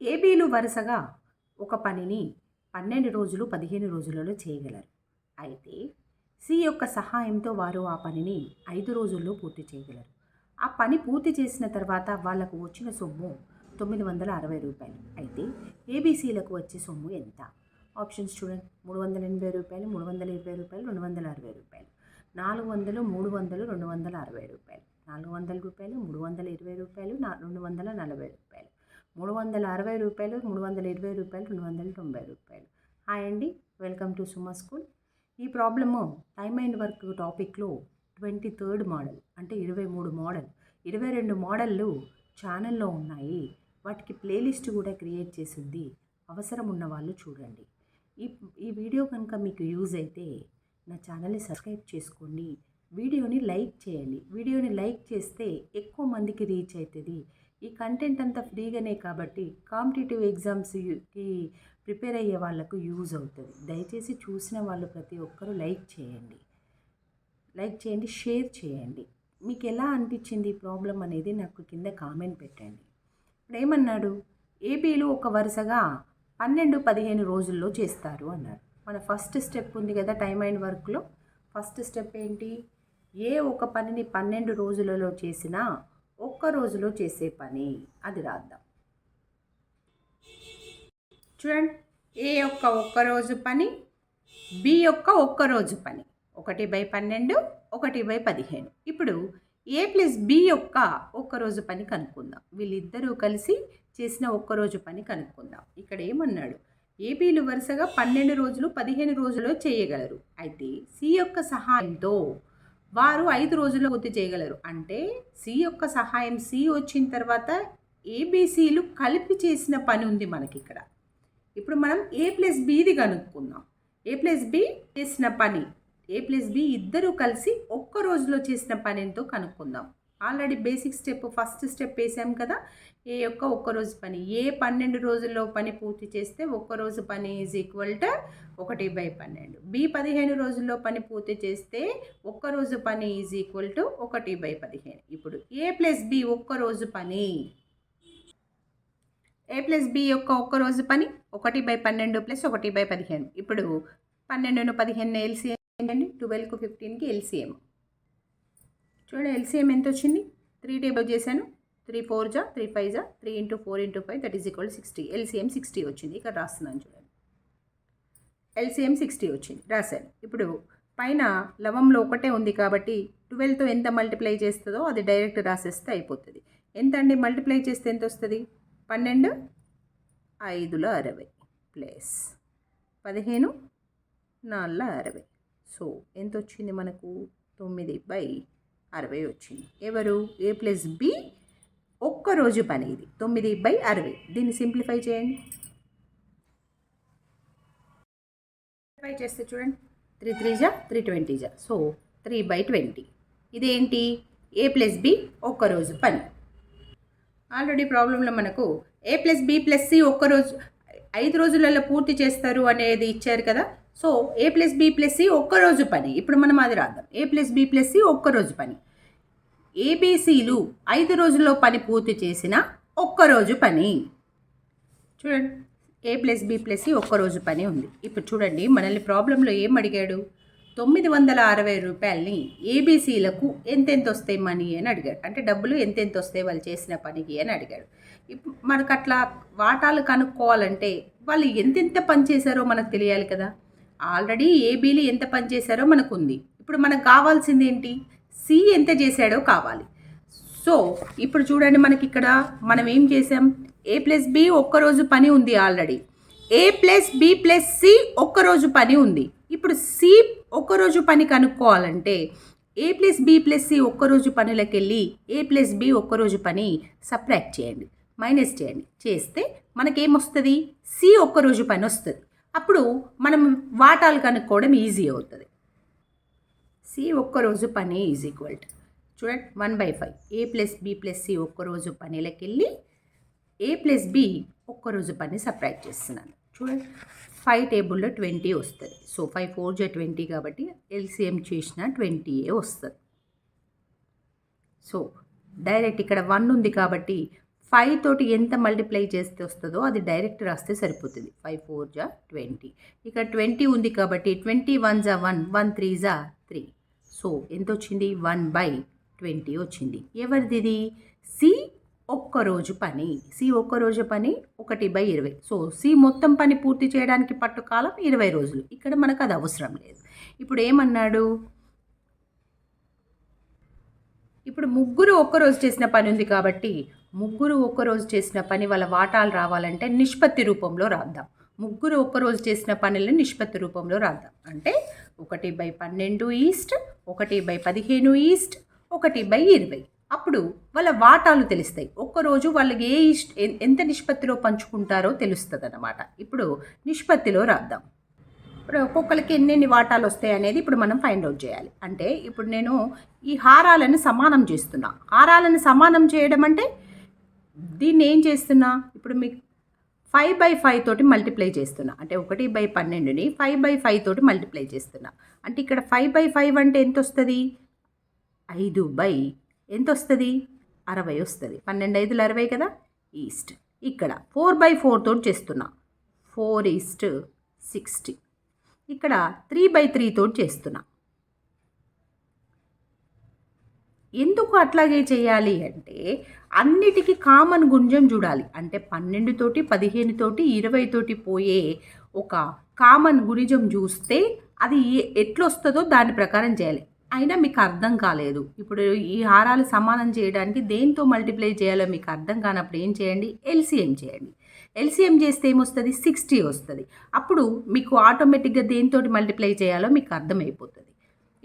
ఏబీలు వరుసగా ఒక పనిని పన్నెండు రోజులు పదిహేను రోజులలో చేయగలరు. అయితే సి యొక్క సహాయంతో వారు ఆ పనిని ఐదు రోజుల్లో పూర్తి చేయగలరు. ఆ పని పూర్తి చేసిన తర్వాత వాళ్ళకు వచ్చిన సొమ్ము తొమ్మిది వందల అరవై రూపాయలు. అయితే ఏబీసీలకు వచ్చే సొమ్ము ఎంత? ఆప్షన్స్ చూడండి. మూడు వందల ఎనభై రూపాయలు మూడు వందల ఇరవై రూపాయలు రెండు వందల అరవై రూపాయలు. నాలుగు వందలు మూడు వందలు రెండు వందల అరవై రూపాయలు. నాలుగు వందల రూపాయలు మూడు వందల ఇరవై రూపాయలు నా రెండు వందల నలభై రూపాయలు. మూడు వందల అరవై రూపాయలు మూడు వందల ఇరవై రూపాయలు రెండు వందల తొంభై రూపాయలు. హాయ్ అండి వెల్కమ్ టు సుమా స్కూల్. ఈ ప్రాబ్లము టైమ్ అండ్ వర్క్ టాపిక్లో ట్వంటీ థర్డ్ మోడల్ అంటే ఇరవై మూడు మోడల్. ఇరవై రెండు మోడళ్ళు ఛానల్లో ఉన్నాయి. వాటికి ప్లేలిస్ట్ కూడా క్రియేట్ చేసింది. అవసరం ఉన్న వాళ్ళు చూడండి. ఈ ఈ వీడియో కనుక మీకు యూజ్ అయితే నా ఛానల్ని సబ్స్క్రైబ్ చేసుకోండి. వీడియోని లైక్ చేయండి. వీడియోని లైక్ చేస్తే ఎక్కువ మందికి రీచ్ అవుతుంది. ఈ కంటెంట్ అంతా ఫ్రీగానే కాబట్టి కాంపిటేటివ్ ఎగ్జామ్స్కి ప్రిపేర్ అయ్యే వాళ్ళకు యూజ్ అవుతుంది. దయచేసి చూసిన వాళ్ళు ప్రతి ఒక్కరూ లైక్ చేయండి. లైక్ చేయండి షేర్ చేయండి. మీకు ఎలా అనిపించింది ఈ ప్రాబ్లం అనేది నాకు కింద కామెంట్ పెట్టండి. ఇప్పుడు ఏమన్నాడు? ఏపీలు ఒక వరుసగా పన్నెండు పదిహేను రోజుల్లో చేస్తారు అన్నారు. మన ఫస్ట్ స్టెప్ ఉంది కదా టైమ్ అండ్ వర్క్లో ఫస్ట్ స్టెప్ ఏంటి? ఏ ఒక పనిని పన్నెండు రోజులలో చేసినా ఒక్క రోజులో చేసే పని. అది రాద్దాం. చూడండి. ఏ యొక్క ఒక్క రోజు పని బి యొక్క ఒక్క రోజు పని. ఒకటి బై పన్నెండు ఒకటి బై పదిహేను. ఇప్పుడు ఏ ప్లస్ బి యొక్క ఒక్కరోజు పని కనుక్కుందాం. వీళ్ళిద్దరూ కలిసి చేసిన ఒక్కరోజు పని కనుక్కుందాం. ఇక్కడ ఏమన్నాడు? ఏబీలు వరుసగా పన్నెండు రోజులు పదిహేను రోజుల్లో చేయగలరు. అయితే సి యొక్క సహాయంతో వారు ఐదు రోజుల్లో పూర్తి చేయగలరు. అంటే సి యొక్క సహాయం సి వచ్చిన తర్వాత ఏబీసీలు కలిపి చేసిన పని ఉంది మనకి ఇక్కడ ఇప్పుడు మనం ఏ ప్లస్ బిది కనుక్కుందాం. ఏ ప్లస్ బి చేసిన పని ఏ ప్లస్ బి ఇద్దరూ కలిసి ఒక్క రోజులో చేసిన పని ఎంతో కనుక్కుందాం. Already basic step first step వేసాం కదా ఏ యొక్క ఒక్క రోజు పని. ఏ పన్నెండు రోజుల్లో పని పూర్తి చేస్తే ఒక్క రోజు పని ఈజ్ ఈక్వల్ టు ఒకటి బై పన్నెండు. బి పదిహేను రోజుల్లో పని పూర్తి చేస్తే ఒక్క రోజు పని ఈజ్ ఈక్వల్ టు ఒకటి బై పదిహేను. ఇప్పుడు ఏ ప్లస్ బి ఒక్క రోజు పని? ఏ ప్లస్ బి యొక్క ఒక్క రోజు పని? ఒకటి బై పన్నెండు ప్లస్ ఒకటి బై పదిహేను. ఇప్పుడు పన్నెండును పదిహేను ఎల్సిఎం ఏంటండి ట్వెల్వ్కు ఫిఫ్టీన్కి ఎల్సిఎం చూడండి ఎల్సిఎం ఎంత వచ్చింది త్రీ టేబుల్ చేశాను. త్రీ ఫోర్ జా త్రీ ఫైవ్ జా three into four into five that is equal sixty LCM sixty వచ్చింది. ఇక్కడ రాస్తున్నాను చూడండి. ఎల్సిఎం సిక్స్టీ వచ్చింది. రాశాను. ఇప్పుడు పైన లవంలో ఒకటే ఉంది కాబట్టి ట్వెల్వ్తో ఎంత మల్టిప్లై చేస్తుందో అది డైరెక్ట్ రాసేస్తే అయిపోతుంది. ఎంత అండి? మల్టిప్లై చేస్తే ఎంత వస్తుంది? పన్నెండు ఐదుల అరవై ప్లస్ పదిహేను నాలుగుల అరవై. సో ఎంత వచ్చింది మనకు? తొమ్మిది బై అరవై వచ్చింది. ఎవరు? ఏ ప్లస్ బి ఒక్కరోజు పని ఇది. తొమ్మిది బై అరవై. దీన్ని సింప్లిఫై చేయండి. సింప్లిఫై చేస్తే చూడండి. త్రీ త్రీ జా త్రీ ట్వంటీ జా. So three by twenty. ఇదేంటి? ఏ ప్లస్ బి ఒక్కరోజు పని. ఆల్రెడీ ప్రాబ్లంలో మనకు A plus B plus C ఒక్కరోజు ఐదు రోజులలో పూర్తి చేస్తారు అనేది ఇచ్చారు కదా? So A plus B plus C ఒక్కరోజు పని. ఇప్పుడు మనం అది రాద్దాం. A plus B plus C ఒక్కరోజు పని. ఏబీసీలు ఐదు రోజుల్లో పని పూర్తి చేసిన ఒక్కరోజు పని. చూడండి. A plus B plus C ఒక్కరోజు పని ఉంది. ఇప్పుడు చూడండి మనల్ని ప్రాబ్లంలో ఏం అడిగాడు? తొమ్మిది వందల అరవై రూపాయలని ఏబీసీలకు ఎంతెంత వస్తాయి మనీ అని అడిగాడు. అంటే డబ్బులు ఎంతెంత వస్తాయి వాళ్ళు చేసిన పనికి అని అడిగాడు. ఇప్పుడు మనకు అట్లా వాటాలు కనుక్కోవాలంటే వాళ్ళు ఎంతెంత పని చేశారో మనకు తెలియాలి కదా. ఆల్రెడీ ఏబీలు ఎంత పని చేశారో మనకు ఉంది ఇప్పుడు మనకు కావాల్సింది ఏంటి సి ఎంత చేశాడో కావాలి. సో ఇప్పుడు చూడండి మనకి ఇక్కడ మనం ఏం చేసాం ఏ ప్లస్ బి ఒక్కరోజు పని ఉంది already. A plus B plus C ఒక్కరోజు పని ఉంది. ఇప్పుడు సి ఒక్కరోజు పని కనుక్కోవాలంటే A plus B plus C ఒక్కరోజు పనులకు వెళ్ళి ఏ ప్లస్ బి ఒక్కరోజు పని సప్రాక్ట్ చేయండి. మైనస్ చేయండి. చేస్తే మనకేమొస్తుంది? సి ఒక్కరోజు పని వస్తుంది. అప్పుడు మనం వాటాలు కనుక్కోవడం ఈజీ అవుతుంది. సి ఒక్కరోజు పని ఈజ్ ఈక్వల్ టు చూడండి one by five A plus B plus C ఒక్కరోజు పనిలోకి వెళ్ళి ఏ ప్లస్ బి ఒక్కరోజు పని సపరేట్ చేస్తున్నాను. చూడండి ఫైవ్ టేబుల్లో ట్వంటీ వస్తుంది. సో ఫైవ్ ఫోర్ జా ట్వంటీ కాబట్టి ఎల్సిఎం చేసిన ట్వంటీయే వస్తుంది. సో డైరెక్ట్ ఇక్కడ వన్ ఉంది కాబట్టి ఫైవ్ తోటి ఎంత మల్టిప్లై చేస్తే వస్తుందో అది డైరెక్ట్ రాస్తే సరిపోతుంది. ఫైవ్ ఫోర్ జా ట్వంటీ. ఇక ట్వంటీ ఉంది కాబట్టి ట్వంటీ వన్ జా వన్ వన్ త్రీ జా త్రీ. సో ఎంత వచ్చింది? వన్ బై ట్వంటీ వచ్చింది. ఎవరిది ఇది? సి ఒక్కరోజు పని. సి ఒక్కరోజు పని ఒకటి బై ఇరవై. సో సి మొత్తం పని పూర్తి చేయడానికి పట్టు కాలం ఇరవై రోజులు. ఇక్కడ మనకు అది అవసరం లేదు. ఇప్పుడు ఏమన్నాడు? ఇప్పుడు ముగ్గురు ఒక్కరోజు చేసిన పని ఉంది కాబట్టి ముగ్గురు ఒక్కరోజు చేసిన పని వాళ్ళ వాటాలు రావాలంటే నిష్పత్తి రూపంలో రాద్దాం. ముగ్గురు ఒక్కరోజు చేసిన పనులను నిష్పత్తి రూపంలో రాద్దాం. అంటే ఒకటి బై పన్నెండు ఈస్ట్ ఒకటి బై పదిహేను ఈస్ట్ ఒకటి బై ఇరవై. అప్పుడు వాళ్ళ వాటాలు తెలుస్తాయి. ఒక్కరోజు వాళ్ళకి ఏ ఇష్ట ఎంత నిష్పత్తిలో పంచుకుంటారో తెలుస్తుంది అన్నమాట ఇప్పుడు నిష్పత్తిలో రాద్దాం. ఇప్పుడు ఒక్కొక్కరికి ఎన్నెన్ని వాటాలు వస్తాయి అనేది ఇప్పుడు మనం ఫైండ్ అవుట్ చేయాలి. అంటే ఇప్పుడు నేను ఈ హారాలను సమానం చేస్తున్నా. హారాలను సమానం చేయడం అంటే దీన్ని ఏం చేస్తున్నా? ఇప్పుడు మీకు ఫైవ్ బై ఫైవ్ తోటి మల్టిప్లై చేస్తున్నా. అంటే ఒకటి బై పన్నెండుని ఫైవ్ బై ఫైవ్ తోటి మల్టిప్లై చేస్తున్నా. అంటే ఇక్కడ ఫైవ్ బై ఫైవ్ అంటే ఎంత వస్తుంది ఐదు బై ఎంత వస్తుంది అరవై వస్తుంది. పన్నెండు ఐదులు అరవై కదా? ఈస్ట్. ఇక్కడ ఫోర్ బై ఫోర్ తోటి చేస్తున్నా. ఫోర్ ఈస్ట్ సిక్స్టీ ఇక్కడ త్రీ బై త్రీ తోటి చేస్తున్నా. ఎందుకు అట్లాగే చేయాలి అంటే అన్నిటికీ కామన్ గుంజం చూడాలి. అంటే పన్నెండు తోటి పదిహేను తోటి పోయే ఒక కామన్ గుణిజం చూస్తే అది ఎట్లొస్తుందో దాని ప్రకారం చేయాలి. అయినా మీకు అర్థం కాలేదు. ఇప్పుడు ఈ హారాలు సమానం చేయడానికి దేంతో మల్టిప్లై చేయాలో మీకు అర్థం కానప్పుడు ఏం చేయండి? ఎల్సిఎం చేయండి. ఎల్సిఎం చేస్తే ఏమొస్తుంది? సిక్స్టీ వస్తుంది. అప్పుడు మీకు ఆటోమేటిక్గా దేంతో మల్టిప్లై చేయాలో మీకు అర్థమైపోతుంది.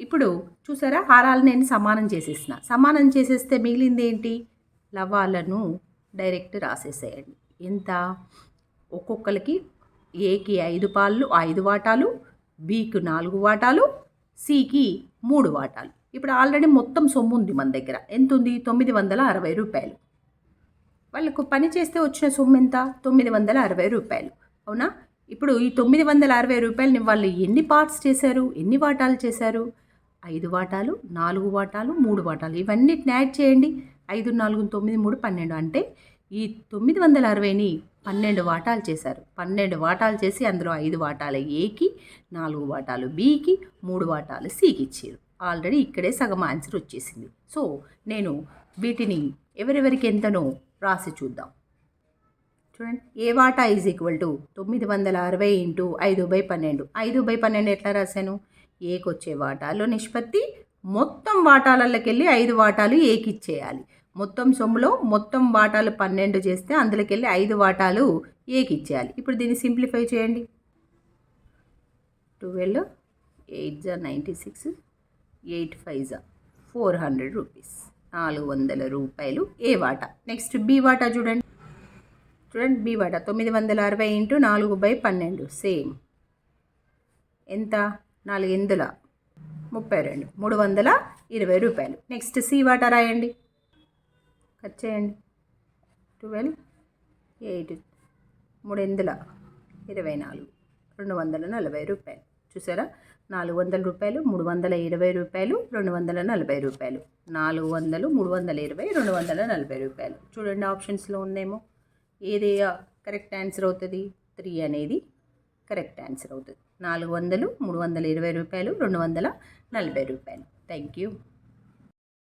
ఇప్పుడు చూసారా? హారాలు నేను సమానం చేసేసిన. సమానం చేసేస్తే మిగిలింది ఏంటి? లవాలను డైరెక్ట్ రాసేసేయండి. ఎంత? ఒక్కొక్కరికి ఏకి ఐదు పాళ్ళు ఐదు వాటాలు బీకి నాలుగు వాటాలు సికి మూడు వాటాలు. ఇప్పుడు ఆల్రెడీ మొత్తం సొమ్ము ఉంది మన దగ్గర. ఎంత ఉంది తొమ్మిది వందల అరవై రూపాయలు. వాళ్ళకు పని చేస్తే వచ్చిన సొమ్ము ఎంత? తొమ్మిది వందల అరవై రూపాయలు. అవునా? ఇప్పుడు ఈ తొమ్మిది వందల అరవై రూపాయలని వాళ్ళు ఎన్ని పార్ట్స్ చేశారు? ఎన్ని వాటాలు చేశారు? ఐదు వాటాలు నాలుగు వాటాలు మూడు వాటాలు. ఇవన్నిటిని యాడ్ చేయండి. ఐదు నాలుగు తొమ్మిది మూడు పన్నెండు అంటే ఈ తొమ్మిది వందల అరవైని పన్నెండు వాటాలు చేశారు. పన్నెండు వాటాలు చేసి అందులో ఐదు వాటాలు ఏకి నాలుగు వాటాలు బీకి మూడు వాటాలు సికి ఇచ్చారు. ఆల్రెడీ ఇక్కడే సగం ఆన్సర్ వచ్చేసింది. సో నేను వీటిని ఎవరెవరికి ఎంతనో రాసి చూద్దాం. చూడండి. ఏ వాటా ఈజ్ ఈక్వల్ టు తొమ్మిది వందల అరవై ఇంటూ ఐదు బై పన్నెండు. ఐదు బై పన్నెండు ఎట్లా రాశాను? ఏకొచ్చే వచ్చే వాటాలో నిష్పత్తి మొత్తం వాటాలలోకి వెళ్ళి ఐదు వాటాలు ఏకిచ్చేయాలి. మొత్తం సొమ్ములో మొత్తం వాటాలు పన్నెండు చేస్తే అందులోకి వెళ్ళి ఐదు వాటాలు ఏకిచ్చేయాలి. ఇప్పుడు దీన్ని సింప్లిఫై చేయండి. ట్వెల్వ్ ఎయిట్ జా నైంటీ సిక్స్ ఎయిట్ ఫైవ్ జా ఫోర్ హండ్రెడ్ రూపీస్ నాలుగు వందల రూపాయలు ఏ వాటా. నెక్స్ట్ బి వాటా చూడండి. చూడండి బి వాటా తొమ్మిది వందల అరవై ఇంటూ నాలుగు బై పన్నెండు సేమ్. ఎంత? నాలుగిందుల ముప్పై రెండు మూడు వందల ఇరవై రూపాయలు. నెక్స్ట్ సి వాటా రాయండి. కట్ చేయండి. ట్వెల్వ్ ఎయిట్ మూడు ఎందుల ఇరవై నాలుగు రెండు వందల నలభై రూపాయలు. చూసారా? నాలుగు వందల రూపాయలు మూడు వందల ఇరవై రూపాయలు రెండు వందల నలభై రూపాయలు. నాలుగు వందలు మూడు వందల ఇరవై రెండు వందల నలభై రూపాయలు. చూడండి ఆప్షన్స్లో ఉందేమో. ఏది కరెక్ట్ ఆన్సర్ అవుతుంది? త్రీ అనేది కరెక్ట్ ఆన్సర్ అవుతుంది. నాలుగు వందలు మూడు వందల ఇరవై రూపాయలు రెండు వందల నలభై రూపాయలు. Thank you